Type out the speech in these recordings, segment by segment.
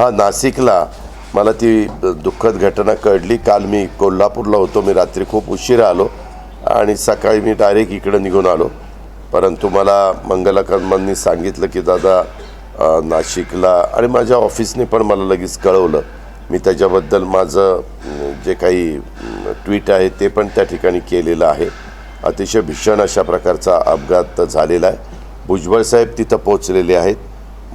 हां नाशिकला मला ती दुःखद घटना कळली. काल मी कोल्हापूरला होतो. मी रात्री खूप उशिरा आलो आणि सकाळी मी डायरेक्ट इकडं निघून आलो. परंतु मला मंगलाकर्मांनी सांगितलं की दादा नाशिकला आणि माझ्या ऑफिसने पण मला लगेच कळवलं. मी त्याच्याबद्दल माझं जे काही ट्विट आहे ते पण त्या ठिकाणी केलेलं आहे. अतिशय भीषण अशा प्रकारचा अपघात झालेला आहे. भुजबळ साहेब तिथं पोचलेले आहेत.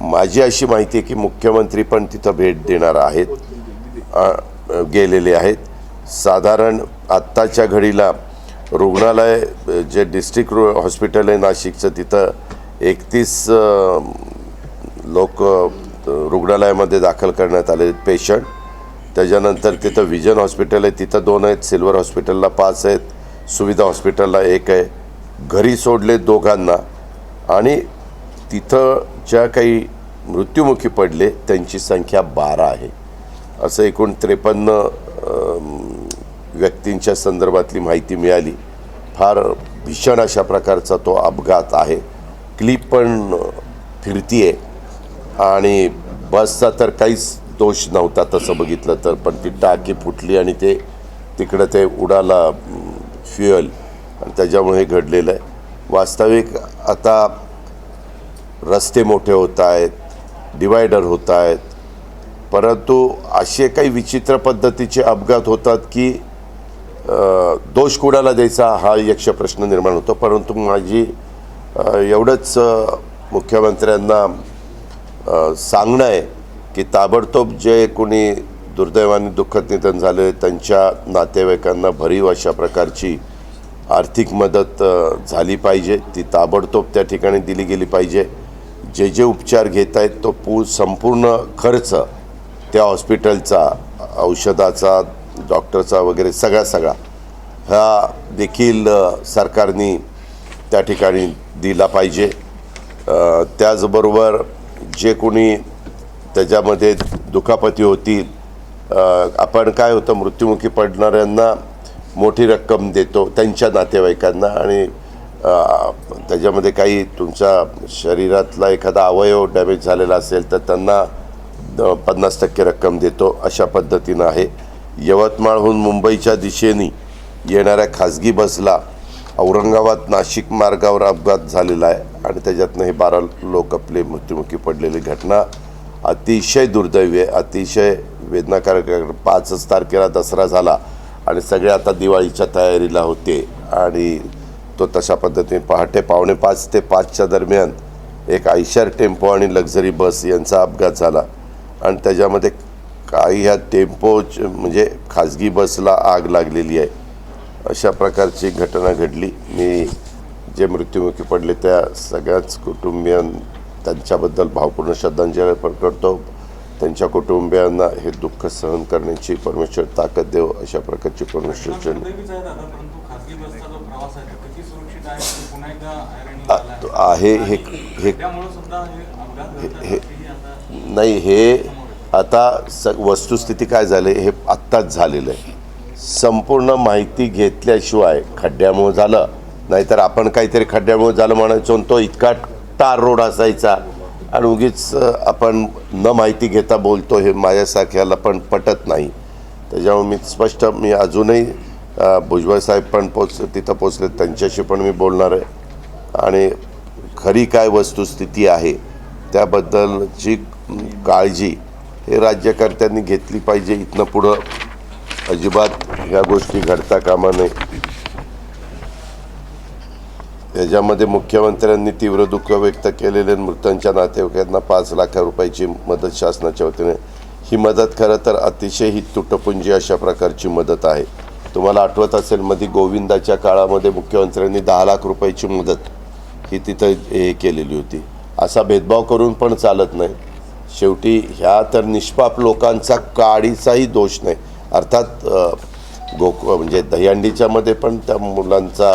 माझी अशी माहिती आहे की मुख्यमंत्री पण तिथं भेट देणार आहेत गेलेले आहेत. साधारण आत्ताच्या घडीला रुग्णालय जे डिस्ट्रिक्ट हॉस्पिटल आहे नाशिकचं तिथं एकतीस लोक रुग्णालयामध्ये दाखल करण्यात आले पेशंट त्याच्यानंतर तिथं विजन हॉस्पिटल आहे तिथं दोन आहेत सिल्वर हॉस्पिटलला पाच आहेत सुविधा हॉस्पिटलला एक आहे. घरी सोडले दोघांना आणि तिथं ज्या काही मृत्युमुखी पडले त्यांची संख्या बारा आहे. असं एकूण त्रेपन्न व्यक्तींच्या संदर्भातली माहिती मिळाली. फार भीषण अशा प्रकारचा तो अपघात आहे. क्लिप पण फिरती आहे आणि बसचा तर काहीच दोष नव्हता तसं बघितलं तर पण ती टाकी फुटली आणि ते तिकडं ते उडाला फ्युअल आणि त्याच्यामुळे हे घडलेलं आहे. वास्तविक आता रस्ते मोठे होत आहेत डिवायडर होत आहेत. परंतु असे काही विचित्र पद्धतीचे अपघात होतात की दोष कुणाला द्यायचा हा यक्ष प्रश्न निर्माण होतो. परंतु माझी एवढंच मुख्यमंत्र्यांना सांगणं आहे की ताबडतोब जे कोणी दुर्दैवाने दुःखद निधन झाले त्यांच्या नातेवाईकांना भरीव अशा प्रकारची आर्थिक मदत झाली पाहिजे. ती ताबडतोब त्या ठिकाणी दिली गेली पाहिजे. जे जे उपचार घेत आहेत तो पू संपूर्ण खर्च त्या हॉस्पिटलचा औषधाचा डॉक्टरचा वगैरे सगळा सगळा हा देखील सरकारने त्या ठिकाणी दिला पाहिजे. त्याचबरोबर जे कोणी त्याच्यामध्ये दुखापती होतील आपण काय होतं मृत्युमुखी पडणाऱ्यांना मोठी रक्कम देतो त्यांच्या नातेवाईकांना आणि त्याच्यामध्ये काही तुमच्या शरीरातला एखादा अवयव डॅमेज झालेला असेल तर त्यांना पन्नास टक्के रक्कम देतो. अशा पद्धतीनं आहे. यवतमाळहून मुंबईच्या दिशेने येणाऱ्या खाजगी बसला औरंगाबाद नाशिक मार्गावर अपघात झालेला आहे आणि त्याच्यातनं हे बारा लोक आपले मृत्युमुखी पडलेली घटना अतिशय दुर्दैवी आहे. अतिशय वेदनाकारक पाचच तारखेला दसरा झाला आणि सगळे आता दिवाळीच्या तयारीला होते आणि तो तशा पद्धतीने पहाटे पावणे पाच ते पाचच्या दरम्यान एक आयशर टेम्पो आणि लक्झरी बस यांचा अपघात झाला. आणि त्याच्यामध्ये काही ह्या टेम्पो म्हणजे खाजगी बसला आग लागलेली आहे. अशा प्रकारची घटना घडली. मी जे मृत्युमुखी पडले त्या सगळ्याच कुटुंबियां त्यांच्याबद्दल भावपूर्ण श्रद्धांजली अर्पण करतो. त्यांच्या कुटुंबियांना हे दुःख सहन करण्याची परमेश्वर ताकद देव अशा प्रकारची परमेश्वर आहे हे हे हे नाही हे आता स वस्तुस्थिती काय झाली हे आत्ताच झालेलं आहे. संपूर्ण माहिती घेतल्याशिवाय खड्ड्यामुळं झालं. नाहीतर आपण काहीतरी खड्ड्यामुळं झालं म्हणायचो तो इतका टार रोड असायचा. आणि उगीच आपण न माहिती घेता बोलतो हे माझ्यासारख्याला पण पटत नाही. त्याच्यामुळे मी स्पष्ट मी अजूनही भुजबळ साहेब पण पोच तिथं पोचले त्यांच्याशी पण मी बोलणार आहे. आणि खरी काय वस्तुस्थिती आहे त्याबद्दलची काळजी हे राज्यकर्त्यांनी घेतली पाहिजे. इथनं पुढं अजिबात ह्या गोष्टी घडता कामा नये. याच्यामध्ये मुख्यमंत्र्यांनी तीव्र दुःख व्यक्त केलेले मृतांच्या नातेवाईकांना पाच लाख रुपयाची मदत शासनाच्या वतीने. ही मदत खरं तर अतिशय ही तुटपुंजी अशा प्रकारची मदत आहे. तुम्हाला आठवत असेल मध्ये गोविंदाच्या काळामध्ये मुख्यमंत्र्यांनी दहा लाख रुपयाची मदत ही तिथं हे केलेली होती. असा भेदभाव करून पण चालत नाही. शेवटी ह्या तर निष्पाप लोकांचा काडीचाही दोष नाही. अर्थात गोक म्हणजे दहीहंडीच्यामध्ये पण त्या मुलांचा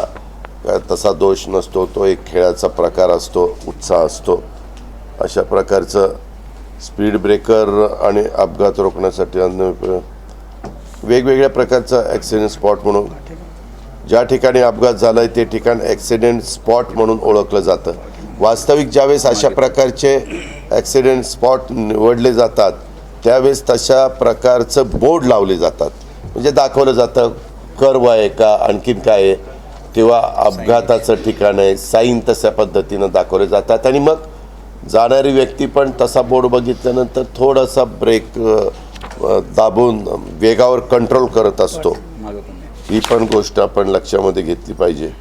तसा दोष नसतो. तो एक खेळाचा प्रकार असतो उत्साह असतो. अशा प्रकारचं स्पीड ब्रेकर आणि अपघात रोखण्यासाठी अन्य वेगवेगळ्या प्रकारचा ॲक्सिडेंट स्पॉट म्हणून. ज्या ठिकाणी अपघात झाला आहे ते ठिकाण ॲक्सिडेंट स्पॉट म्हणून ओळखलं जातं. वास्तविक ज्यावेळेस अशा प्रकारचे ॲक्सिडेंट स्पॉट निवडले जातात त्यावेळेस तशा प्रकारचं बोर्ड लावले जातात. म्हणजे दाखवलं जातं कर्व आहे का आणखीन काय आहे किंवा अपघाताचं ठिकाण आहे साईन तशा पद्धतीनं दाखवले जातात. आणि मग जाणारी व्यक्ती पण तसा बोर्ड बघितल्यानंतर थोडासा ब्रेक दाबून वेगावर कंट्रोल करत असतो. ही पण गोष्ट आपण लक्षामध्ये घेतली पाहिजे.